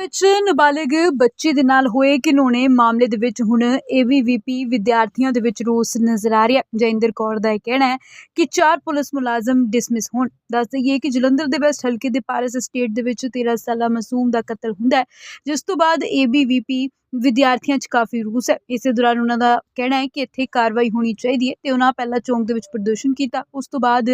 ਵਿੱਚ ਨਾਬਾਲਿਗ ਬੱਚੇ ਦੇ ਨਾਲ ਹੋਏ ਘਿਨੌਣੇ ਮਾਮਲੇ ਦੇ ਵਿੱਚ ਹੁਣ ਏਬੀਵੀਪੀ ਵਿਦਿਆਰਥੀਆਂ ਦੇ ਵਿੱਚ ਰੋਸ ਨਜ਼ਰ ਆ ਰਿਹਾ। ਜੈਂਦਰ ਕੌਰ ਦਾ ਇਹ ਕਹਿਣਾ ਹੈ ਕਿ ਚਾਰ ਪੁਲਿਸ ਮੁਲਾਜ਼ਮ ਡਿਸਮਿਸ ਹੋਣ। ਦੱਸ ਦਈਏ ਕਿ ਜਲੰਧਰ ਦੇ ਵੈਸਟ ਹਲਕੇ ਦੇ ਪਾਰਸ ਸਟੇਟ ਦੇ ਵਿੱਚ 13 ਸਾਲਾ ਮਾਸੂਮ ਦਾ ਕਤਲ ਹੁੰਦਾ ਹੈ, ਜਿਸ ਤੋਂ ਬਾਅਦ ਏਬੀਵੀਪੀ ਵਿਦਿਆਰਥੀਆਂ 'ਚ ਕਾਫੀ ਰੂਸ ਹੈ। ਇਸੇ ਦੌਰਾਨ ਉਹਨਾਂ ਦਾ ਕਹਿਣਾ ਹੈ ਕਿ ਇੱਥੇ ਕਾਰਵਾਈ ਹੋਣੀ ਚਾਹੀਦੀ ਹੈ ਤੇ ਉਹਨਾਂ ਪਹਿਲਾਂ ਚੌਂਕ ਦੇ ਵਿੱਚ ਪ੍ਰਦਰਸ਼ਨ ਕੀਤਾ। ਉਸ ਤੋਂ ਬਾਅਦ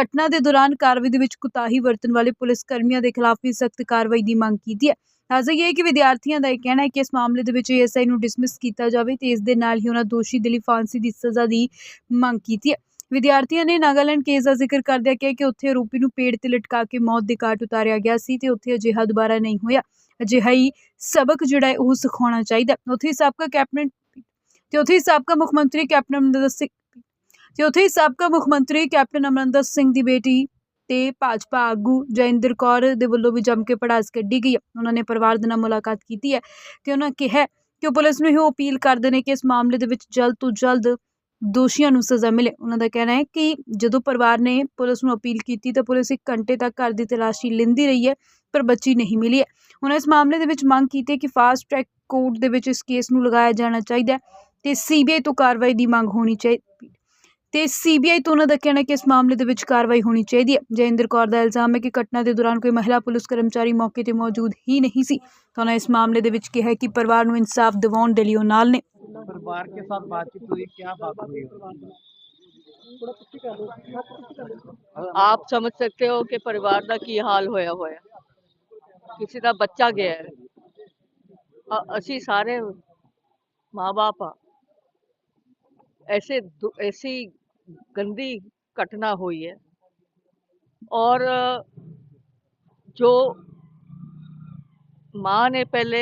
ਘਟਨਾ ਦੇ ਦੌਰਾਨ ਕਾਰਵਾਈ ਦੇ ਵਿੱਚ ਕੁਤਾਹੀ ਵਰਤਣ ਵਾਲੇ ਪੁਲਿਸ ਕਰਮੀਆਂ ਦੇ ਖਿਲਾਫ ਵੀ ਸਖਤ ਕਾਰਵਾਈ ਦੀ ਮੰਗ ਕੀਤੀ ਹੈ। ਦੱਸ ਦਈਏ ਕਿ ਵਿਦਿਆਰਥੀਆਂ ਦਾ ਇਹ ਕਹਿਣਾ ਹੈ ਕਿ ਇਸ ਮਾਮਲੇ ਦੇ ਵਿੱਚ ਏਐਸਆਈ ਨੂੰ ਡਿਸਮਿਸ ਕੀਤਾ ਜਾਵੇ ਤੇ ਇਸ ਦੇ ਨਾਲ ਹੀ ਉਹਨਾਂ ਦੋਸ਼ੀ ਦੇ ਲਈ ਫਾਂਸੀ ਦੀ ਸਜ਼ਾ ਦੀ ਮੰਗ ਕੀਤੀ ਹੈ। ਵਿਦਿਆਰਥੀਆਂ ਨੇ ਨਾਗਾਲੈਂਡ ਕੇਸ ਦਾ ਜ਼ਿਕਰ ਕਰਦਿਆਂ ਕਿਹਾ ਕਿ ਉੱਥੇ ਆਰੋਪੀ ਨੂੰ ਪੇੜ ਤੇ ਲਟਕਾ ਕੇ ਮੌਤ ਦੇ ਘਾਟ ਉਤਾਰਿਆ ਗਿਆ ਸੀ ਤੇ ਉੱਥੇ ਅਜਿਹਾ ਦੁਬਾਰਾ ਨਹੀਂ ਹੋਇਆ। ਅਜਿਹਾ ਹੀ ਸਬਕ ਜਿਹੜਾ ਹੈ ਉਹ ਸਿਖਾਉਣਾ ਚਾਹੀਦਾ ਉੱਥੇ ਹੀ ਸਾਬਕਾ ਕੈਪਟਨ ਤੇ ਉੱਥੇ ਹੀ ਸਾਬਕਾ ਮੁੱਖ ਮੰਤਰੀ ਕੈਪਟਨ ਅਮਰਿੰਦਰ ਸਿੰਘ ਤੇ ਉੱਥੇ ਹੀ ਸਾਬਕਾ ਮੁੱਖ ਮੰਤਰੀ ਕੈਪਟਨ ਅਮਰਿੰਦਰ ਸਿੰਘ ਦੀ ਬੇਟੀ ਤੇ ਭਾਜਪਾ ਆਗੂ ਜੈਂਦਰ ਕੌਰ ਦੇ ਵੱਲੋਂ ਵੀ ਜੰਮ ਕੇ ਪੜਾਸ ਕੱਢੀ ਗਈ ਹੈ। ਉਹਨਾਂ ਨੇ ਪਰਿਵਾਰ ਦੇ ਨਾਲ ਮੁਲਾਕਾਤ ਕੀਤੀ ਹੈ ਤੇ ਉਹਨਾਂ ਕਿਹਾ ਕਿ ਉਹ ਪੁਲਿਸ ਨੂੰ ਇਹੋ ਅਪੀਲ ਕਰਦੇ ਨੇ ਕਿ ਇਸ ਮਾਮਲੇ ਦੇ ਵਿੱਚ ਜਲਦ ਤੋਂ ਜਲਦ ਦੋਸ਼ੀਆਂ ਨੂੰ ਸਜ਼ਾ ਮਿਲੇ। ਉਹਨਾਂ ਦਾ ਕਹਿਣਾ ਹੈ ਕਿ ਜਦੋਂ ਪਰਿਵਾਰ ਨੇ ਪੁਲਿਸ ਨੂੰ ਅਪੀਲ ਕੀਤੀ ਤਾਂ ਪੁਲਿਸ ਇੱਕ ਘੰਟੇ ਤੱਕ ਘਰ ਦੀ ਤਲਾਸ਼ੀ ਲੈਂਦੀ ਰਹੀ ਹੈ, ਪਰ ਬੱਚੀ ਨਹੀਂ ਮਿਲੀ ਹੈ। ਉਹਨਾਂ ਇਸ ਮਾਮਲੇ ਦੇ ਵਿੱਚ ਮੰਗ ਕੀਤੀ ਕਿ ਫਾਸਟ ਟਰੈਕ ਕੋਰਟ ਦੇ ਵਿੱਚ ਇਸ ਕੇਸ ਨੂੰ ਲਗਾਇਆ ਜਾਣਾ ਚਾਹੀਦਾ ਹੈ ਤੇ ਸੀਬੀਆਈ ਤੋਂ ਕਾਰਵਾਈ ਦੀ ਮੰਗ ਹੋਣੀ ਚਾਹੀਦੀ ਤੇ ਸੀਬੀਆਈ ਤੋਂ ਉਹਨਾਂ ਦਾ ਕਹਿਣਾ ਹੈ ਕਿ ਇਸ ਮਾਮਲੇ ਦੇ ਵਿੱਚ ਕਾਰਵਾਈ ਹੋਣੀ ਚਾਹੀਦੀ ਹੈ ਜੈਂਦਰ ਕੌਰ ਦਾ ਇਲਜ਼ਾਮ ਹੈ ਕਿ ਘਟਨਾ ਦੇ ਦੌਰਾਨ ਕੋਈ ਮਹਿਲਾ ਪੁਲਿਸ ਕਰਮਚਾਰੀ ਮੌਕੇ ਤੇ ਮੌਜੂਦ ਹੀ ਨਹੀਂ ਸੀ ਤਾਂ ਉਹਨਾਂ ਇਸ ਮਾਮਲੇ ਦੇ ਵਿੱਚ ਕਿਹਾ ਹੈ ਕਿ ਪਰਿਵਾਰ ਨੂੰ ਇਨਸਾਫ ਦਿਵਾਉਣ ਦੇ ਲਈ ਉਹ ਨਾਲ ਨੇ परिवार के साथ बातचीत हुई क्या बात हुई ਆਪ ਸਮਝ ਸਕਦੇ ਹੋ ਕਿ ਪਰਿਵਾਰ ਦਾ ਕੀ ਹਾਲ ਹੋਇਆ ਹੋਇਆ ਕਿਸੇ ਦਾ ਬੱਚਾ ਗਿਆ ਹੈ ਅ- ਅਸੀਂ ਸਾਰੇ ਮਾਂ-ਬਾਪ ਆ ऐसे दु- ऐसी गंदी घटना हुई है और ਜੋ ਮਾਂ ਨੇ ਪਹਿਲੇ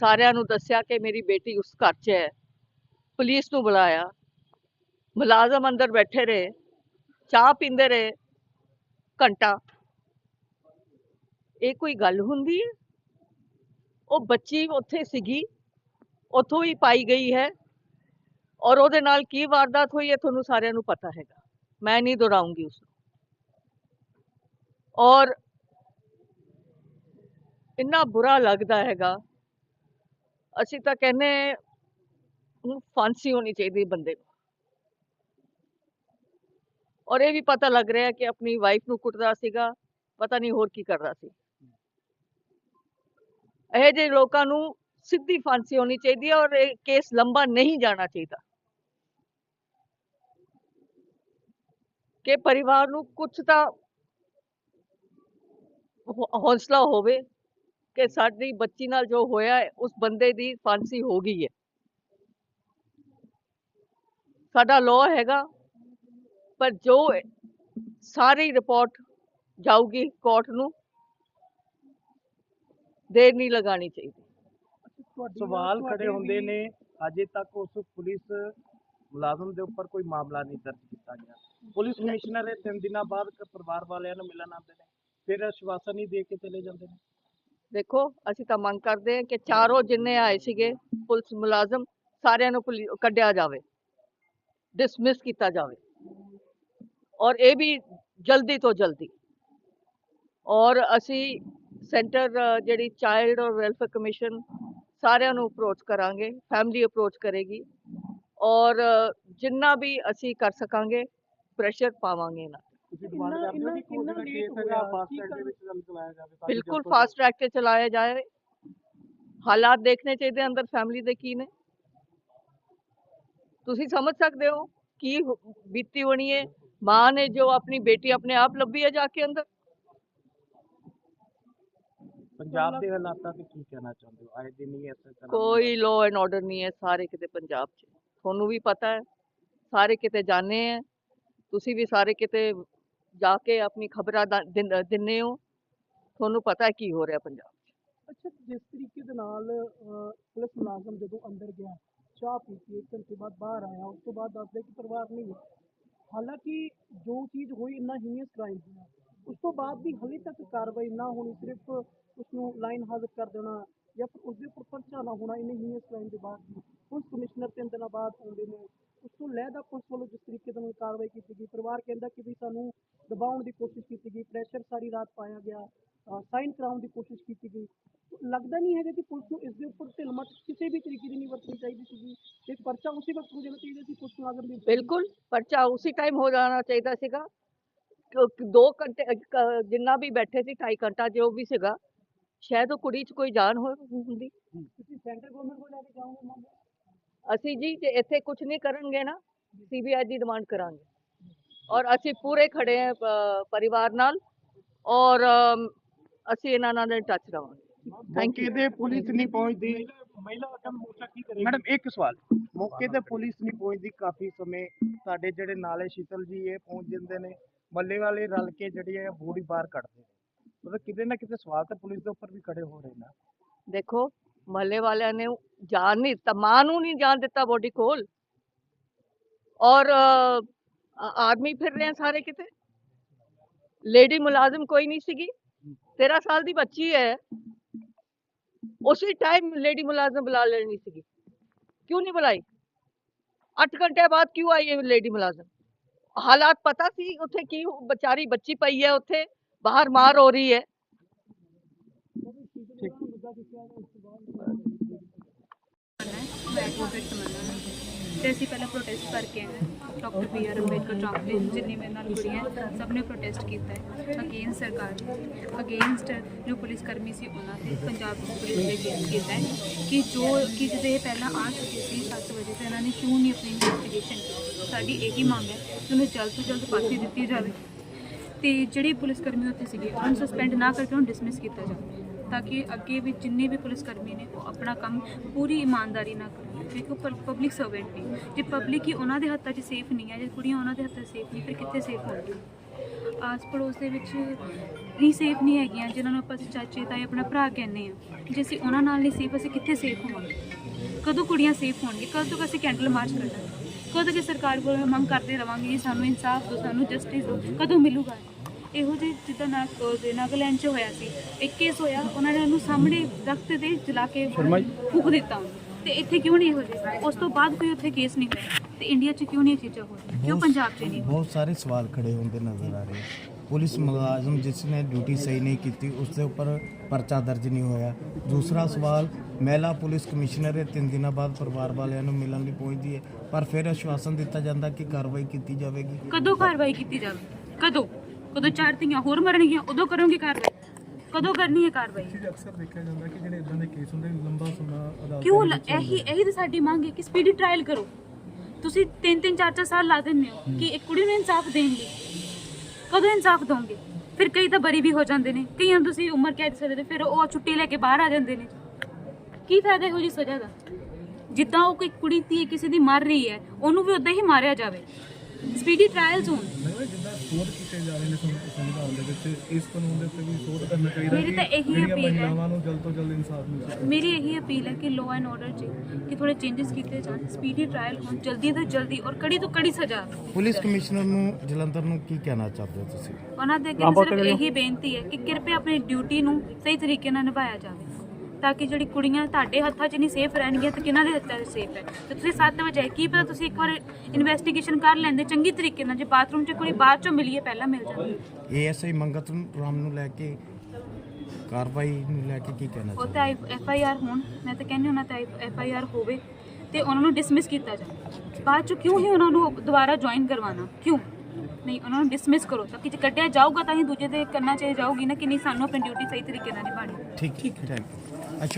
ਸਾਰਿਆਂ ਨੂੰ ਦੱਸਿਆ ਕਿ ਮੇਰੀ ਬੇਟੀ ਉਸ ਘਰ 'ਚ ਹੈ ਪੁਲਿਸ ਨੂੰ ਬੁਲਾਇਆ ਮੁਲਾਜ਼ਮ ਅੰਦਰ ਬੈਠੇ ਰਹੇ ਚਾਹ ਪੀਂਦੇ ਰਹੇ ਘੰਟਾ ਇਹ ਕੋਈ ਗੱਲ ਹੁੰਦੀ ਹੈ ਉਹ ਬੱਚੀ ਉੱਥੇ ਸੀਗੀ ਉੱਥੋਂ ਹੀ ਪਾਈ ਗਈ ਹੈ ਔਰ ਉਹਦੇ ਨਾਲ ਕੀ ਵਾਰਦਾਤ ਹੋਈ ਹੈ ਤੁਹਾਨੂੰ ਸਾਰਿਆਂ ਨੂੰ ਪਤਾ ਹੈਗਾ। ਮੈਂ ਨਹੀਂ ਦੁਹਰਾਉਂਗੀ ਉਸ ਨੂੰ ਔਰ ਇੰਨਾ ਬੁਰਾ ਲੱਗਦਾ ਹੈਗਾ। ਅਸੀਂ ਤਾਂ ਕਹਿੰਦੇ ਉਹਨੂੰ ਫਾਂਸੀ ਹੋਣੀ ਚਾਹੀਦੀ ਬੰਦੇ ਨੂੰ। ਔਰ ਇਹ ਵੀ ਪਤਾ ਲੱਗ ਰਿਹਾ ਕਿ ਆਪਣੀ ਵਾਈਫ ਨੂੰ ਕੁੱਟਦਾ ਸੀਗਾ, ਪਤਾ ਨਹੀਂ ਹੋਰ ਕੀ ਕਰਦਾ ਸੀ। ਇਹ ਜਿਹੇ ਲੋਕਾਂ ਨੂੰ ਸਿੱਧੀ ਫਾਂਸੀ ਹੋਣੀ ਚਾਹੀਦੀ ਹੈ ਔਰ ਇਹ ਕੇਸ ਲੰਬਾ ਨਹੀਂ ਜਾਣਾ ਚਾਹੀਦਾ। ਕਿ ਪਰਿਵਾਰ ਨੂੰ ਕੁਝ ਤਾਂ ਹੌਸਲਾ ਹੋਵੇ ਕਿ ਸਾਡੀ ਬੱਚੀ ਨਾਲ ਜੋ ਹੋਇਆ ਹੈ, ਉਸ ਬੰਦੇ ਦੀ ਫਾਂਸੀ ਹੋ ਗਈ ਹੈ। ਸਾਡਾ ਲਾਅ ਹੈਗਾ ਪਰ ਜੋ ਸਾਰੀ ਰਿਪੋਰਟ ਜਾਊਗੀ ਕੋਰਟ ਨੂੰ ਦੇਰ ਨਹੀਂ ਲਗਾਣੀ ਚਾਹੀਦੀ। ਸਵਾਲ ਖੜੇ ਹੁੰਦੇ ਨੇ ਅਜੇ ਤੱਕ ਉਸ ਪੁਲਿਸ ਮੁਲਾਜ਼ਮ ਦੇ ਉੱਪਰ ਕੋਈ ਮਾਮਲਾ ਨਹੀਂ ਦਰਜ ਕੀਤਾ ਗਿਆ। ਪੁਲਿਸ ਕਮਿਸ਼ਨਰ ਇਹ ਤਿੰਨ ਦਿਨਾਂ ਬਾਅਦ ਕ- ਪਰਿਵਾਰ ਵਾਲਿਆਂ ਨੂੰ ਮਿਲਣ ਆਉਂਦੇ ਨੇ, ਫਿਰ ਆਸ਼ਵਾਸਨ ਹੀ ਦੇ ਕੇ ਚਲੇ ਜਾਂਦੇ ਨੇ। ਦੇਖੋ, ਅਸੀਂ ਤਾਂ ਮੰਗ ਕਰਦੇ ਹਾਂ ਕਿ ਚਾਰੋਂ ਜਿੰਨੇ ਆਏ ਸੀਗੇ ਪੁਲਿਸ ਮੁਲਾਜ਼ਮ, ਸਾਰਿਆਂ ਨੂੰ ਪੁਲਿ- ਕੱਢਿਆ ਜਾਵੇ। ਡਿਸਮਿਸ ਕੀਤਾ ਜਾਵੇ। ਔਰ ਇਹ ਵੀ ਜਲਦੀ ਤੋਂ ਜਲਦੀ। ਔਰ ਅਸੀਂ ਸੈਂਟਰ, ਜਿਹੜੀ ਚਾਈਲਡ ਔਰ ਵੈਲਫੇਅਰ ਕਮਿਸ਼ਨ, ਸਾਰਿਆਂ ਨੂੰ ਅਪਰੋਚ ਕਰਾਂਗੇ। ਫੈਮਿਲੀ ਅਪਰੋਚ ਕਰੇਗੀ। ਔਰ ਜਿੰਨਾ ਵੀ ਅਸੀਂ ਕਰ ਸਕਾਂਗੇ ਪ੍ਰੈਸ਼ਰ ਪਾਵਾਂਗੇ ਇਹਨਾਂ ਤੇ। ਤੁਸੀਂ ਡਿਮਾਂਡ ਕਰਦੇ ਹੋ ਕਿ ਕੋਈ ਜਿਹੜਾ ਕੇਸ ਹੈਗਾ ਫਾਸਟ ਟ੍ਰੈਕ ਦੇ ਵਿੱਚ ਚੱਲ ਚਲਾਇਆ ਜਾਵੇ ਤਾਂ ਕਿ ਬਿਲਕੁਲ ਜਲਦ ਤੋਂ ਫਾਸਟ ਟਰੈਕ ਤੇ ਚਲਾਇਆ ਜਾਏ। ਹਾਲਾਤ ਦੇਖਣੇ ਚਾਹੀਦੇ ਅੰਦਰ ਫੈਮਿਲੀ ਦੇ ਕੀ ਨੇ। ਤੁਸੀਂ ਸਮਝ ਸਕਦੇ ਹੋ ਕੀ ਹੋ- ਬੀਤੀ ਹੋਣੀ ਹੈ ਮਾਂ ਨੇ ਜੋ ਆਪਣੀ ਬੇਟੀ ਆਪਣੇ ਆਪ ਲੱਭੀ ਹੈ ਜਾ ਕੇ ਅੰਦਰ। ਪੰਜਾਬ ਦੇ ਹਾਲਾਤਾਂ ਤੇ ਕੀ ਕਹਿਣਾ ਚਾਹੁੰਦੇ ਹੋ? ਆਏ ਦਿਨ ਹੀ ਐਸੇ ਤਰ੍ਹਾਂ ਕੋਈ ਲਾਅ ਐਂਡ ਆਰਡਰ ਨਹੀਂ ਹੈ ਸਾਰੇ ਕਿਤੇ ਪੰਜਾਬ 'ਚ। ਤੁਹਾਨੂੰ ਵੀ ਪਤਾ ਹੈ, ਸਾਰੇ ਕਿਤੇ ਜਾਣੇ ਹੈ, ਤੁਸੀਂ ਵੀ ਸਾਰੇ ਕਿਤੇ ਜਾ ਕੇ ਆਪਣੀ ਖਬਰਾਂ ਦਾ- ਹੋ, ਤੁਹਾਨੂੰ ਪਤਾ ਕੀ ਹੋ ਰਿਹਾ ਪੰਜਾਬ 'ਚ। ਅੱਛਾ ਜਿਸ ਤਰੀਕੇ ਦੇ ਨਾਲ ਪੁਲਿਸ ਮੁਲਾਜ਼ਮ ਜਦੋਂ ਅੰਦਰ ਗਿਆ, ਚਾਹ ਪੀਤੀ ਇੱਕ ਘੰਟੇ ਬਾਅਦ ਬਾਹਰ ਆਇਆ, ਉਸ ਤੋਂ ਬਾਅਦ ਦੱਸਦੇ ਕਿ ਪਰਿਵਾਰ ਨਹੀਂ ਹੈ। ਹਾਲਾਂਕਿ ਜੋ ਚੀਜ਼ ਹੋਈ ਇੰਨਾ ਹੀਨੀਅਸ ਕ੍ਰਾਈਮ ਹੋਇਆ। ਉਸ ਤੋਂ ਬਾਅਦ ਵੀ ਹਲੇ ਤੱਕ ਕਾਰਵਾਈ ਨਾ ਹੋਣੀ, ਸਿਰਫ ਉਸ ਨੂੰ ਲਾਈਨ ਹਾਜ਼ਰ ਕਰ ਦੇਣਾ ਜਾਂ ਫਿਰ ਉਸ ਦੇ ਉੱਪਰ ਪਰਚਾ ਨਾ ਹੋਣਾ, ਇੰਨੇ ਹੀਨੀਅਸ ਕ੍ਰਾਈਮ ਦੇ ਬਾਅਦ ਵੀ ਪੁਲਿਸ ਕਮਿਸ਼ਨਰ ਤਿੰਨ ਦਿਨਾਂ ਬਾਅਦ ਆਉਂਦੇ ਨੇ। ਉਸ ਤੋਂ ਲਹਿਦਾ ਪੁਲਿਸ ਵੱਲੋਂ ਜਿਸ ਤਰੀਕੇ ਨਾਲ ਕਾਰਵਾਈ ਕੀਤੀ ਗਈ, ਪਰਿਵਾਰ ਕਹਿੰਦਾ ਕਿ ਵੀ ਸਾਨੂੰ ਦਬਾਉਣ ਦੀ ਕੋਸ਼ਿਸ਼ ਕੀਤੀ ਗਈ ਪ੍ਰੈਸ਼ਰ ਸਾਰੀ ਰਾਤ ਪਾਇਆ ਗਿਆ ਸਾਈਨ ਕਰਾਉਣ ਦੀ ਕੋਸ਼ਿਸ਼ ਕੀਤੀ ਗਈ। ਲੱਗਦਾ ਨਹੀਂ ਹੈਗਾ ਕਿ ਪੁਲਿਸ ਨੂੰ ਇਸ ਦੇ ਉੱਪਰ ਢਿਲਮਟ ਕਿਸੇ ਵੀ ਤਰੀਕੇ ਦੀ ਨਹੀਂ ਵਰਤਣੀ ਚਾਹੀਦੀ ਸੀਗੀ। ਇੱਕ ਪਰਚਾ ਉਸੇ ਵਕਤ ਹੋ ਜਾਣਾ ਚਾਹੀਦਾ ਸੀ, ਪੁਲਿਸ ਮੁਲਾਜ਼ਮ ਦੇ ਬਿਲਕੁਲ, ਪਰਚਾ ਉਸੇ ਟਾਈਮ ਹੋ ਜਾਣਾ ਚਾਹੀਦਾ ਸੀਗਾ। ਕਿਉਂਕਿ ਦੋ ਘੰਟੇ ਜਿੰਨਾ ਵੀ ਬੈਠੇ ਸੀ, ਢਾਈ ਘੰਟਾ ਜੋ ਵੀ ਸੀਗਾ ਸ਼ਾਇਦ ਉਹ ਕੁੜੀ 'ਚ ਕੋਈ ਜਾਨ ਹੋ ਹੁੰਦੀ। ਤੁਸੀਂ ਸੈਂਟਰ ਗਵਰਨਮੈਂਟ ਕੋਲ ਲੈ ਕੇ ਜਾਓਗੇ ਮਾਮਲਾ ਅਸੀਂ ਜੀ ਜੇ ਇੱਥੇ ਕੁਝ ਨਹੀਂ ਕਰਨਗੇ ਨਾ ਸੀਬੀਆਈ ਦੀ ਡਿਮਾਂਡ ਕਰਾਂਗੇ। ਔਰ ਅਸੀਂ ਪੂਰੇ ਖੜੇ ਹਾਂ ਪਰਿਵਾਰ ਨਾਲ। ਔਰ ਅਮ, ਅਸੀਂ ਇਹਨਾਂ ਨਾਲ ਟੱਚ ਰਵਾਂਗੇ ਥੈਂਕ ਯੂ ਮੌਕੇ ਤੇ ਪੁਲਿਸ ਨਹੀਂ ਪਹੁੰਚਦੀ। ਮਹਿਲਾ ਅਕਮ ਮੋਰਚਾ ਕੀ ਕਰੇਗੀ? ਮੈਡਮ ਇੱਕ ਸਵਾਲ। ਮੌਕੇ ਤੇ ਪੁਲਿਸ ਨਹੀਂ ਪਹੁੰਚਦੀ ਕਾਫੀ ਸਮੇਂ। ਸਾਡੇ ਜਿਹੜੇ ਨਾਲੇ ਸ਼ੀਤਲ ਜੀ ਇਹ ਪਹੁੰਚ ਜਾਂਦੇ ਨੇ। ਮੱਲੇ ਵਾਲੇ ਰਲ ਕੇ ਜਿਹੜੀ ਹੈ ਬੋਡੀ ਬਾਹਰ ਕੱਢਦੇ ਨੇ। ਮਤਲਬ ਕਿਤੇ ਨਾ ਕਿਤੇ ਸਵਾਲ ਤਾਂ ਪੁਲਿਸ ਦੇ ਉੱਪਰ ਵੀ ਖੜੇ ਹੋ ਰਹੇ ਨੇ। ਦੇਖੋ ਮਹੱਲੇ ਵਾਲਿਆਂ ਨੇ ਜਾਣ ਨਹੀਂ ਦਿੱਤਾ ਨੂੰ ਨਹੀਂ ਜਾਣ ਦਿੱਤਾ ਬੋਡੀ ਕੋਲ। ਔਰ ਅ, ਆ- ਆਦਮੀ ਫਿਰ ਰਹੇ ਆ ਸਾਰੇ ਕਿਤੇ। ਲੇਡੀ ਮੁਲਾਜ਼ਮ ਕੋਈ ਨਹੀਂ ਸੀਗੀ। 13 ਸਾਲ ਦੀ ਬੱਚੀ ਹੈ। ਉਸੇ ਟਾਈਮ ਲੇਡੀ ਮੁਲਾਜ਼ਮ ਬੁਲਾ ਲੈਣੀ ਸੀਗੀ। ਕਿਉਂ ਨਹੀਂ ਬੁਲਾਈ? 8 ਘੰਟੇ ਬਾਅਦ ਕਿਉਂ ਆਈ ਹੈ ਲੇਡੀ ਮੁਲਾਜ਼ਮ? ਹਾਲਾਤ ਪਤਾ ਸੀ ਉੱਥੇ ਕੀ ਵਿਚਾਰੀ ਬੱਚੀ ਪਈ ਹੈ ਉੱਥੇ ਬਾਹਰ ਮਾਰ ਹੋ ਤੇ ਅਸੀਂ ਪਹਿਲਾਂ ਪ੍ਰੋਟੈਸਟ ਕਰਕੇ ਆਏ। ਡਾਕਟਰ ਬੀ ਆਰ ਅੰਬੇਡਕਰ ਚੌਕ ਤੇ ਜਿੰਨੀ ਮੇਰੇ ਨਾਲ ਕੁੜੀਆਂ ਸਭ ਨੇ ਪ੍ਰੋਟੈਸਟ ਕੀਤਾ ਹੈ ਅਗੇਂਸਟ ਸਰਕਾਰ ਅਗੇਂਸਟ ਜੋ ਪੁਲਿਸ ਕਰਮੀ ਸੀ, ਉਹਨਾਂ ਤੇ ਪੰਜਾਬ ਪੁਲਿਸ ਦੇ ਅਗੇਂਸਟ ਕੀਤਾ ਹੈ ਕਿ ਜੋ ਕਿ ਜਦੋਂ ਇਹ ਪਹਿਲਾਂ ਆ ਚੁੱਕੇ ਸੀ 7 ਵਜੇ, ਤੇ ਇਹਨਾਂ ਨੇ ਕਿਉਂ ਨਹੀਂ ਆਪਣੀ ਇਨਵੈਸਟੀਗੇਸ਼ਨ ਕੀਤੀ? ਸਾਡੀ ਇਹੀ ਮੰਗ ਹੈ ਕਿ ਉਹਨੂੰ ਜਲਦ ਤੋਂ ਜਲਦ ਫਾਂਸੀ ਦਿੱਤੀ ਜਾਵੇ। ਤੇ ਜਿਹੜੇ ਪੁਲਿਸ ਕਰਮੀ ਉੱਥੇ ਸੀਗੇ, ਉਹਨਾਂ ਨੂੰ ਸਸਪੈਂਡ ਨਾ ਕਰਕੇ ਉਹਨੂੰ ਡਿਸਮਿਸ ਕੀਤਾ ਜਾਵੇ, ਤਾਂ ਕਿ ਅੱਗੇ ਵੀ ਜਿੰਨੇ ਵੀ ਪੁਲਿਸ ਕਰਮੀ ਨੇ, ਉਹ ਆਪਣਾ ਕੰਮ ਪੂਰੀ ਇਮਾਨਦਾਰੀ ਨਾਲ ਕਰਨ। ਕਿਉਂਕਿ ਉਹ ਪਬਲਿਕ ਸਰਵੈਂਟ ਨੇ। ਜੇ ਪਬਲਿਕ ਹੀ ਉਹਨਾਂ ਦੇ ਹੱਥਾਂ 'ਚ ਸੇਫ ਨਹੀਂ ਹੈ, ਜੇ ਕੁੜੀਆਂ ਉਹਨਾਂ ਦੇ ਹੱਥਾਂ 'ਚ ਸੇਫ ਨਹੀਂ, ਫਿਰ ਕਿੱਥੇ ਸੇਫ ਹੋਣਗੀਆਂ? ਆਸ ਪੜੋਸ ਦੇ ਵਿੱਚ ਨਹੀਂ ਸੇਫ ਨਹੀਂ ਹੈਗੀਆਂ, ਜਿਨ੍ਹਾਂ ਨੂੰ ਆਪਾਂ ਚਾਚੇ, ਤਾਏ, ਆਪਣਾ ਭਰਾ ਕਹਿੰਦੇ ਆ ਜੇ ਅਸੀਂ ਉਹਨਾਂ ਨਾਲ ਨਹੀਂ ਸੇਫ ਅਸੀਂ ਕਿੱਥੇ ਸੇਫ ਹੋਵਾਂਗੇ? ਕਦੋਂ ਕੁੜੀਆਂ ਸੇਫ ਹੋਣਗੀਆਂ? ਕਦੋਂ ਤੱਕ ਅਸੀਂ ਕੈਂਡਲ ਮਾਰਚ ਕਰਾਂਗੇ ਕਦੋਂ ਤੱਕ ਸਰਕਾਰ ਕੋਲ ਮੰਗ ਕਰਦੇ ਰਵਾਂਗੇ ਕਿ ਸਾਨੂੰ ਇਨਸਾਫ ਦਿਓ ਸਾਨੂੰ ਜਸਟਿਸ ਦਿਓ ਕਦੋਂ ਮਿਲੂਗਾ ਇਹੋ? ਜਿਹੇ ਜਿੱਦਾਂ ਨਾ ਨਾਗਾਲੈਂਡ 'ਚ ਹੋਇਆ ਸੀ ਇੱਕ ਕੇਸ ਹੋਇਆ ਉਹਨਾਂ ਨੇ ਉਹਨੂੰ ਸਾਹਮਣੇ ਦਰਖਤ ਤੇ ਜਲਾ ਕੇ ਫੂਕ ਦਿੱਤਾ। ਤੇ ਇੱਥੇ ਕਿਉਂ ਨਹੀਂ ਇਹੋ ਜਿਹੇ? ਉਸ ਤੋਂ ਬਾਅਦ ਕੋਈ ਉੱਥੇ ਕੇਸ ਨਹੀਂ ਹੋਇਆ। ਤੇ ਇੰਡੀਆ 'ਚ ਕਿਉਂ ਨਹੀਂ ਇਹ ਚੀਜ਼ਾਂ ਹੋ ਰਹੀਆਂ? ਕਿਉਂ ਪੰਜਾਬ 'ਚ ਨਹੀਂ? ਬਹੁਤ ਸਾਰੇ ਸਵਾਲ ਖੜੇ ਹੁੰਦੇ ਨਜ਼ਰ ਆ ਰਹੇ ਪੁਲਿਸ ਮੁਲਾਜ਼ਮ ਜਿਸ ਨੇ ਡਿਊਟੀ ਸਹੀ ਨਹੀਂ ਕੀਤੀ ਉਸ ਦੇ ਉੱਪਰ ਪਰਚਾ ਦਰਜ ਨਹੀਂ ਹੋਇਆ। ਦੂਸਰਾ ਸਵਾਲ ਮਹਿਲਾ ਪੁਲਿਸ ਕਮਿਸ਼ਨਰ ਇਹ ਤਿੰਨ ਦਿਨਾਂ ਬਾਅਦ ਪਰਿਵਾਰ ਵਾਲਿਆਂ ਨੂੰ ਮਿਲਣ ਲਈ ਪਹੁੰਚਦੀ ਹੈ ਪਰ ਫਿਰ ਆਸ਼ਵਾਸਨ ਦਿੱਤਾ ਜਾਂਦਾ ਕਿ ਕਾਰਵਾਈ ਕੀਤੀ ਜਾਵੇਗੀ। ਕਦੋਂ ਕਾਰਵਾਈ ਕੀਤੀ ਜਾਵੇ? ਕਦੋਂ? ਕਦੋਂ ਚਾਰ ਧੀਆਂ ਹੋਰ ਮਰਨਗੀਆਂ ਉਦੋਂ ਕਰੋਗੇ ਕਾਰਵਾਈ? ਕਦੋਂ ਕਰਨੀ ਹੈ ਕਾਰਵਾਈ? ਅਕਸਰ ਦੇਖਿਆ ਜਾਂਦਾ ਕਿ ਜਿਹੜੇ ਇਦਾਂ ਦੇ ਕੇਸ ਹੁੰਦੇ ਨੇ ਲੰਬਾ ਸਮਾਂ ਅਦਾਲਤ ਕਿਉਂ ਲ- ਇਹੀ ਇਹੀ ਤਾਂ ਸਾਡੀ ਮੰਗ ਹੈ ਕਿ ਸਪੀਡੀ ਟ੍ਰਾਇਲ ਕਰੋ। ਤੁਸੀਂ ਤਿੰਨ ਤਿੰਨ ਚਾਰ ਚਾਰ ਸਾਲ ਲਾ ਦਿੰਦੇ ਹੋ ਕਿ ਇੱਕ ਕੁੜੀ ਨੂੰ ਇਨਸਾਫ ਦੇਣ ਲਈ। ਕਦੋਂ ਇਨਸਾਫ ਦੋਗੇ ਫਿਰ ਕਈ ਤਾਂ ਬਰੀ ਵੀ ਹੋ ਜਾਂਦੇ ਨੇ। ਕਈਆਂ ਨੂੰ ਤੁਸੀਂ ਉਮਰ ਕੈਦ ਸਜ਼ਾ ਦੇ ਫਿਰ ਉਹ ਛੁੱਟੀ ਲੈ ਕੇ ਬਾਹਰ ਆ ਜਾਂਦੇ ਨੇ। ਕੀ ਫਾਇਦਾ ਇਹੋ ਜੀ ਸਜ਼ਾ ਦਾ? ਜਿੱਦਾਂ ਉਹ ਕੋਈ ਕੁੜੀ, ਧੀ ਕਿਸੇ ਦੀ ਮਰ ਰਹੀ ਹੈ, ਉਹਨੂੰ ਵੀ ਉਦਾਂ ਹੀ ਮਾਰਿਆ ਜਾਵੇ। ਸਪੀਡੀ ਟ੍ਰਾਇਲਸ ਹੋਣ ਨਹੀਂ ਜਿੱਦਾਂ ਸੋਧ ਕੀਤੇ ਜਾ ਰਹੇ ਨੇ ਸੰ- ਸੰਵਿਧਾਨ ਦੇ ਵਿੱਚ ਇਸ ਕਾਨੂੰਨ ਦੇ ਉੱਤੇ ਵੀ ਸੋਧ ਕਰਨਾ ਚਾਹੀਦਾ ਮੇਰੀ ਤਾਂ ਇਹੀ ਅਪੀਲ ਹੈ। ਮਹਿਲਾਵਾਂ ਨੂੰ ਜਲਦ ਤੋਂ ਜਲਦ ਇਨਸਾਫ ਮਿਲ ਸਕੇ। ਮੇਰੀ ਇਹੀ ਅਪੀਲ ਹੈ ਕਿ ਲਾਅ ਐਂਡ ਆਰਡਰ 'ਚ ਕਿ ਥੋੜੇ ਚੇਂਜਸ ਕੀਤੇ ਜਾਣ। ਸਪੀਡੀ ਟ੍ਰਾਇਲ ਹੋਣ ਜਲਦੀ ਤੋਂ ਜਲਦੀ ਔਰ ਕੜੀ ਤੋਂ ਕੜੀ ਸਜ਼ਾ। ਪੁਲਿਸ ਕਮਿਸ਼ਨਰ ਨੂੰ ਜਲੰਧਰ ਨੂੰ ਕੀ ਕਹਿਣਾ ਚਾਹਦੇ ਹੋ ਤੁਸੀਂ? ਉਹਨਾਂ ਦੇ ਅੱਗੇ ਸਿਰਫ ਇਹੀ ਬੇਨਤੀ ਹੈ ਕਿ ਕਿਰਪਾ ਆਪਣੀ ਡਿਊਟੀ ਨੂੰ ਸਹੀ ਤਰੀਕੇ ਨਾਲ ਨਿਭਾਇਆ ਜਾਵੇ। ਤਾਂ ਕਿ ਜਿਹੜੀ ਕੁੜੀਆਂ ਤੁਹਾਡੇ ਹੱਥਾਂ 'ਚ ਨਹੀਂ ਸੇਫ ਰਹਿਣਗੀਆਂ ਤੇ ਕਿਹਨਾਂ ਦੇ ਹੱਥਾਂ 'ਚ ਸੇਫ ਹੈ। ਤੇ ਤੁਸੀਂ 7 ਵਜੇ ਕੀ ਪਤਾ ਤੁਸੀਂ ਇੱਕ ਵਾਰ ਇਨਵੈਸਟੀਗੇਸ਼ਨ ਕਰ ਲੈਂਦੇ ਚੰਗੀ ਤਰੀਕੇ ਨਾਲ ਜੇ ਬਾਥਰੂਮ 'ਚ ਕੋਈ ਬਾਅਦ 'ਚੋਂ ਮਿਲੀਏ ਪਹਿਲਾਂ ਮਿਲ ਜਾਂਦੀ। ਏਐਸਆਈ ਮੰਗਤ ਰਾਮ ਨੂੰ ਲੈ ਕੇ ਕਾਰਵਾਈ ਨੂੰ ਲੈ ਕੇ ਕੀ ਕਹਿਣਾ ਉਹ ਤਾਂ ਐਫ ਆਈ ਆਰ ਹੋਣ ਮੈਂ ਤਾਂ ਕਹਿੰਦੀ ਉਹਨਾਂ ਤੇ ਐਫ ਆਈ ਆਰ ਹੋਵੇ ਤੇ ਉਹਨਾਂ ਨੂੰ ਡਿਸਮਿਸ ਕੀਤਾ ਜਾਵੇ ਬਾਅਦ 'ਚ ਕਿਉਂ ਹੀ ਉਹਨਾਂ ਨੂੰ ਦੁਬਾਰਾ ਜੁਆਇਨ ਕਰਵਾਉਣਾ? ਕਿਉਂ? ਨਹੀਂ ਉਹਨਾਂ ਨੂੰ ਡਿਸਮਿਸ ਕਰੋ ਤਾਂ ਕਿ ਜੇ ਕੱਢਿਆ ਜਾਊਗਾ ਤਾਂ ਹੀ ਦੂਜੇ ਤੇ ਕਰਨਾ ਚਾਹੀ ਜਾਊਗੀ ਨਾ ਕਿ ਨਹੀਂ ਸਾਨੂੰ ਆਪਣੀ ਡਿਊਟੀ ਸਹੀ ਤਰੀਕੇ ਨਾਲ ਨਿਭਾਣੀ ਠੀਕ ਠੀਕ ਥੈਂਕ ਯੂ